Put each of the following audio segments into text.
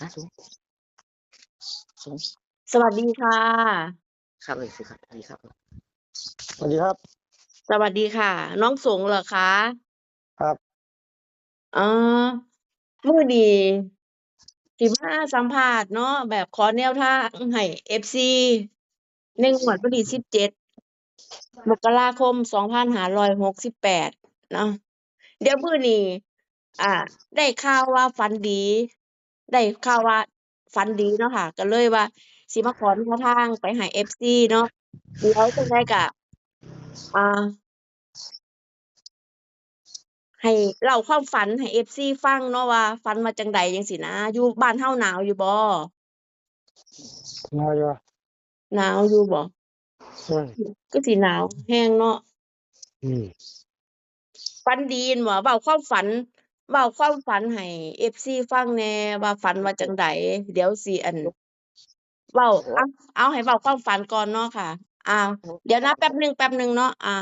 นะสูงสูงสวัสดีค่ะ ครับเลยสิครับสวัสดีครับ สวัสดีครับ สวัสดีค่ะ น้องสงเหรอคะ ครับอ๋อมื้อนี้สิมาสัมภาษณ์เนาะแบบขอแนวทางให้เอฟซีในงวดวันที่สิบเจ็ดมกราคมสองพันห้าร้อยหกสิบแปดเนาะเดี๋ยวมื้อนี้อ่า ได้ข่าวว่าฝันดี ได้ข่าวว่าฝันดีเนาะค่ะ ก็เลยว่าสิมาขอแนวทางไปให้เอฟซีเนาะเดี๋ยวจังไดก็ อ่า ให้เล่าความฝันให้เอฟซีฟังเนาะว่าฝันมาจังใดจังสินะ อยู่บ้านเฮาหนาวอยู่บ่มาอยู่หนาวอยู่บ่ อืมก็สิหนาวแห้งเนาะ อืม ฝันดีนบ่เว้าความฝัน เว้าความฝันให้เอฟซีฟังแหน่ว่าฝันว่าจังใด เดี๋ยวสิ อันเว้าเอาเอาให้เว้าความฝันก่อนเนาะค่ะ อ่า เดี๋ยวนะแป๊บหนึงแป๊บหนึงเนาะ อ่า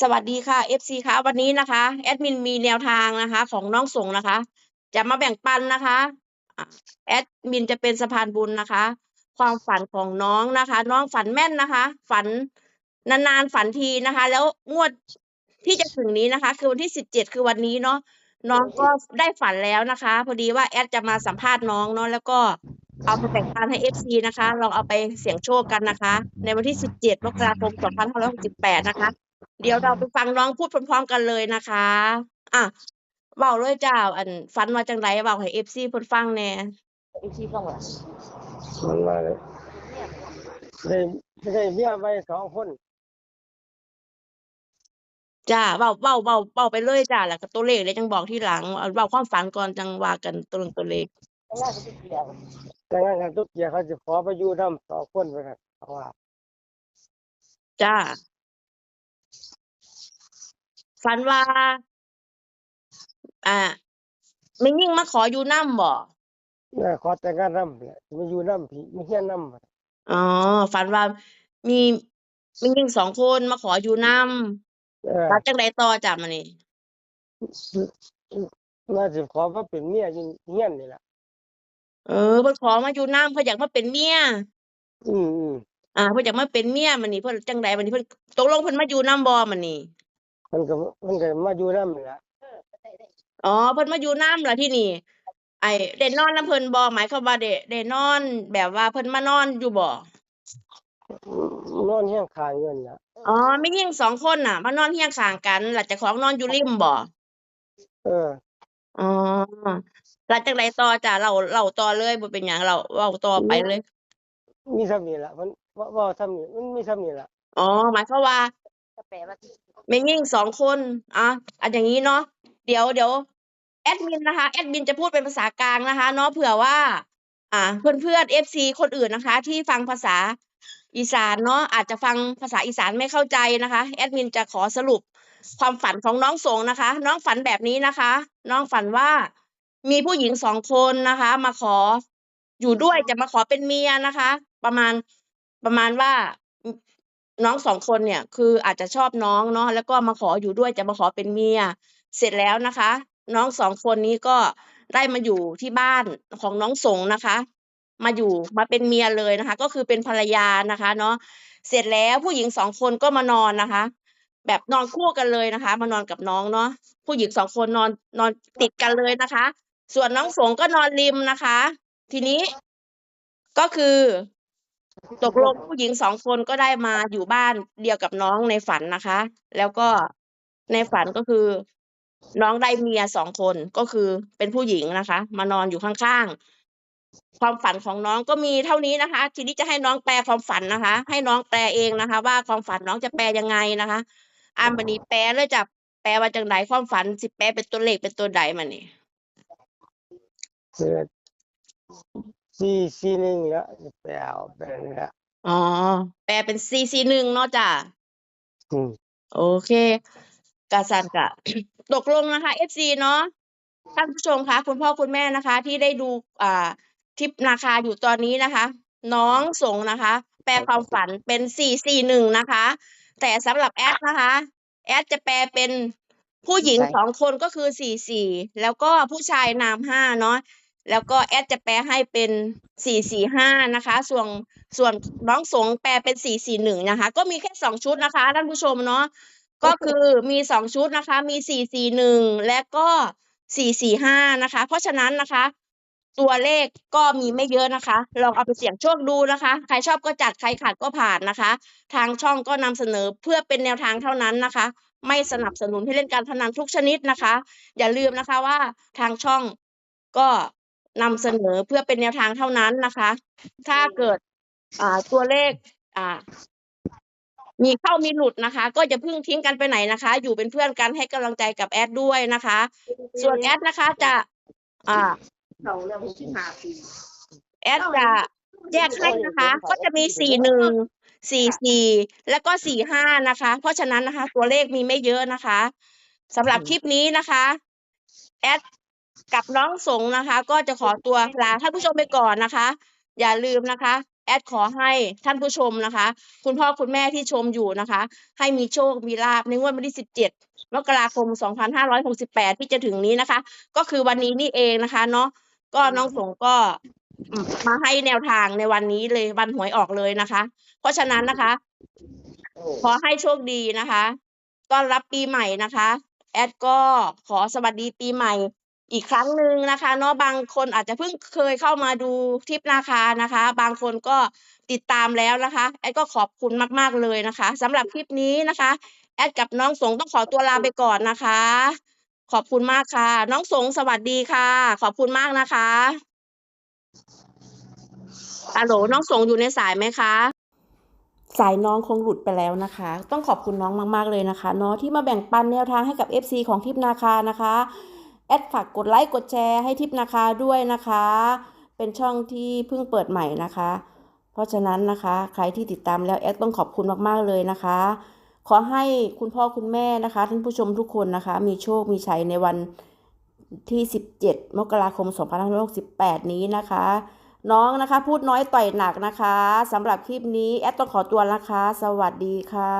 สวัสดีค่ะ FC ค่ะวันนี้นะคะ แอดมินมีแนวทางนะคะ ของน้องสงนะคะ จะมาแบ่งปันนะคะ อะแอดมินจะเป็นสะพานบุญนะคะ ความฝันของน้องนะคะ น้องฝันแม่นนะคะ ฝัน นาน ๆ ฝันทีนะคะ แล้วงวดที่จะถึงนี้นะคะ คือวันที่สิบเจ็ดคือวันนี้เนาะ น้องก็ได้ฝันแล้วนะคะ พอดีว่าแอดจะมาสัมภาษณ์น้องเนาะแล้วก็เอาไปแบ่งปันให้ FC นะคะ ลองเอาไปเสี่ยงโชคกันนะคะ ในวันที่สิบเจ็ดมกราคมสองพันห้าร้อยหกสิบแปดนะคะ เดี๋ยวเราไปฟังน้องพูดพร้อมๆกันเลยนะคะ อะเว้าเลยจ้า อันฝันว่าจังไรเว้าให้เอฟซีเพิ่นฟังแหน่เอฟซีฟังว่ามันมาเลยได้ได้เมียไปสองคน จ้าเว้า เว้า เว้า เว้าไปเลยจ้าแล้วก็ตัวเลขเดี๋ยวจังบอกทีหลัง เอา เว้าความฝันก่อนจังว่ากันตัวเลขตัวเลข แต่งานกันทุกเกียร์เขาจะขอไปอยู่น้ำสองคนไปกันเพราะว่าจ้า ฝันว่า อ่าไม่ยิ่งมาขออยู่น้ำบ่ แม่ขอแต่งงานน้ำแหละมาอยู่น้ำผีมีเฮียนน้ำอ๋อ ฝันว่ามีมียิ่งสองคนมาขออยู่น้ เออำแล้วจังไรต่อจ้ามานี่น่าจะขอว่าเป็นเมียอยู่เฮียนนี่แหละเออเพิ่นขอมาอยู่น้ำเพิ่นอยากมาเป็นเมีย อืมอืมอ่าเพิ่นอยากมาเป็นเมียมันนี่เพิ่นจังใดมันนี่เพิ่นตกลงเพิ่นมาอยู่น้ำบ่มันนี่มันก็มันก็มาอยู่น้ำนี่แหละอ๋อเพิ่นมาอยู่น้ำล่ะที่นี่ ไอ้ได้นอนน้ำเพิ่นบ่หมายความว่าได้ได้นอนแบบว่าเพิ่นมานอนอยู่บ่ นอนเฮียงคางเงินน่ะอ๋อไม่ยิ่งสองคนน่ะมานอนเฮียงข้างกันหลังจากของนอนอยู่ริมบ่เออ อ๋อหลังจากใดต่อจ้ะเราเราต่อเลยบ่เป็นหยังเราเว้าต่อไปเลย มีซ้ำนี่แหละมันว่าว่าซ้ำนี่มันมีซ้ำนี่แหละอ๋อหมายความว่าแปลว่าแม่ยิ่งสองคนอะอันอย่างนี้เนาะเดี๋ยวเดี๋ยวแอดมินนะคะแอดมินจะพูดเป็นภาษากลางนะคะ เนาะเผื่อว่า อ่า เพื่อนเพื่อนเอฟซีคนอื่นนะคะ ที่ฟังภาษา อีสานเนาะอาจจะฟังภาษาอีสานไม่เข้าใจนะคะแอดมินจะขอสรุปความฝันของน้องสงนะคะ น้องฝันแบบนี้นะคะ น้องฝันว่ามีผู้หญิงสองคนนะคะ มาขออยู่ด้วยจะมาขอเป็นเมียนะคะ ประมาณประมาณว่าน้องสองคนเนี่ย คืออาจจะชอบน้องเนาะแล้วก็มาขออยู่ด้วยจะมาขอเป็นเมีย เสร็จแล้วนะคะ น้องสองคนนี้ก็ได้มาอยู่ที่บ้านของน้องสงนะคะ มาอยู่มาเป็นเมียเลยนะคะ ก็คือเป็นภรรยานะคะเนาะเสร็จแล้วผู้หญิงสองคนก็มานอนนะคะ แบบนอนคู่กันเลยนะคะ มานอนกับน้องเนาะผู้หญิงสองคนนอนนอนติดกันเลยนะคะ ส่วนน้องสงก็นอนริมนะคะ ทีนี้ก็คือตกลงผู้หญิงสองคนก็ได้มาอยู่บ้านเดียวกับน้องในฝันนะคะ แล้วก็ในฝันก็คือ น้องได้เมียสองคนก็คือเป็นผู้หญิงนะคะ มานอนอยู่ข้างๆ ความฝันของน้องก็มีเท่านี้นะคะ ทีนี้จะให้น้องแปลความฝันนะคะ ให้น้องแปลเองนะคะ ว่าความฝันน้องจะแปลยังไงนะคะอามบันนี้แปลเลยจะแปลว่าจังไดความฝันสิแปลเป็นตัวเลขเป็นตัวใดมันนี่เกิดสี่สี่หนึ่งแล้วแปลวแปลงแล้วอ๋อแปลเป็นซีซีหนึ่งเนาะจ้ะอืมโอเคกาสันกะตกลงนะคะ FC เนาะท่านผู้ชมคะคุณพ่อคุณแม่นะคะ ที่ได้ดูอ่า ทิปนาคาอยู่ตอนนี้นะคะ น้องสงนะคะ แปลความฝันเป็นสี่สี่หนึ่งนะคะ แต่สำหรับแอดนะคะ แอดจะแปลเป็นผู้หญิงสองคนก็คือสี่สี่แล้วก็ผู้ชายนามห้าเนาะแล้วก็แอดจะแปลให้เป็นสี่สี่ห้านะคะ ส่วนส่วนน้องสงแปลเป็นสี่สี่หนึ่งนะคะ ก็มีแค่สองชุดนะคะท่านผู้ชมเนาะก็คือมีสองชุดนะคะ มีสี่สี่หนึ่งและก็สี่สี่ห้านะคะ เพราะฉะนั้นนะคะ ตัวเลขก็มีไม่เยอะนะคะ ลองเอาไปเสี่ยงโชคดูนะคะ ใครชอบก็จัด ใครขัดก็ผ่านนะคะ ทางช่องก็นำเสนอเพื่อเป็นแนวทางเท่านั้นนะคะ ไม่สนับสนุนให้เล่นการพนันทุกชนิดนะคะ อย่าลืมนะคะว่าทางช่องก็นำเสนอเพื่อเป็นแนวทางเท่านั้นนะคะ ถ้าเกิดอ่าตัวเลขอ่ามีเข้ามีหลุดนะคะ ก็จะพึ่งทิ้งกันไปไหนนะคะ อยู่เป็นเพื่อนกันให้กำลังใจกับแอดด้วยนะคะ ส่วนแอดนะคะจะอ่า เราเรื่องที่หาปีแอดจะแยกให้นะคะ ก็จะมีสี่หนึ่งสี่สี่แล้วก็สี่ห้านะคะ เพราะฉะนั้นนะคะ ตัวเลขมีไม่เยอะนะคะสำหรับคลิปนี้นะคะแอดกับน้องสงนะคะ ก็จะขอตัวลาท่านผู้ชมไปก่อนนะคะ อย่าลืมนะคะ แอดขอให้ท่านผู้ชมนะคะ คุณพ่อคุณแม่ที่ชมอยู่นะคะ ให้มีโชคมีลาภในงวดวันที่สิบเจ็ดมกราคมสองพันห้าร้อยหกสิบแปดที่จะถึงนี้นะคะ ก็คือวันนี้นี่เองนะคะ เนาะ ก็น้องสงก็มาให้แนวทางในวันนี้เลยวันหวยออกเลยนะคะ เพราะฉะนั้นนะคะ ขอให้โชคดีนะคะต้อนรับปีใหม่นะคะ แอดก็ขอสวัสดีปีใหม่อีกครั้งหนึ่งนะคะเนาะบางคนอาจจะเพิ่งเคยเข้ามาดูทริปนาคานะคะ บางคนก็ติดตามแล้วนะคะ แอดก็ขอบคุณมาก ๆ เลยนะคะสำหรับคลิปนี้นะคะ แอดกับน้องสงต้องขอตัวลาไปก่อนนะคะ ขอบคุณมากค่ะ น้องสงสวัสดีค่ะ ขอบคุณมากนะคะฮัลโหลน้องสงอยู่ในสายไหมคะ สายน้องคงหลุดไปแล้วนะคะ ต้องขอบคุณน้องมาก ๆ เลยนะคะเนาะที่มาแบ่งปันแนวทางให้กับ FC ของทิพนาคานะคะแอดฝากกดไลค์กดแชร์ให้ทิพนาคาด้วยนะคะ เป็นช่องที่เพิ่งเปิดใหม่นะคะ เพราะฉะนั้นนะคะ ใครที่ติดตามแล้วแอดต้องขอบคุณมาก ๆ เลยนะคะ ขอให้คุณพ่อคุณแม่นะคะ ท่านผู้ชมทุกคนนะคะ มีโชคมีชัยในวันที่ 17 มกราคม 2568 นี้นะคะ น้องนะคะ พูดน้อยต่อยหนักนะคะสำหรับคลิปนี้ แอดต้องขอตัวนะคะ สวัสดีค่ะ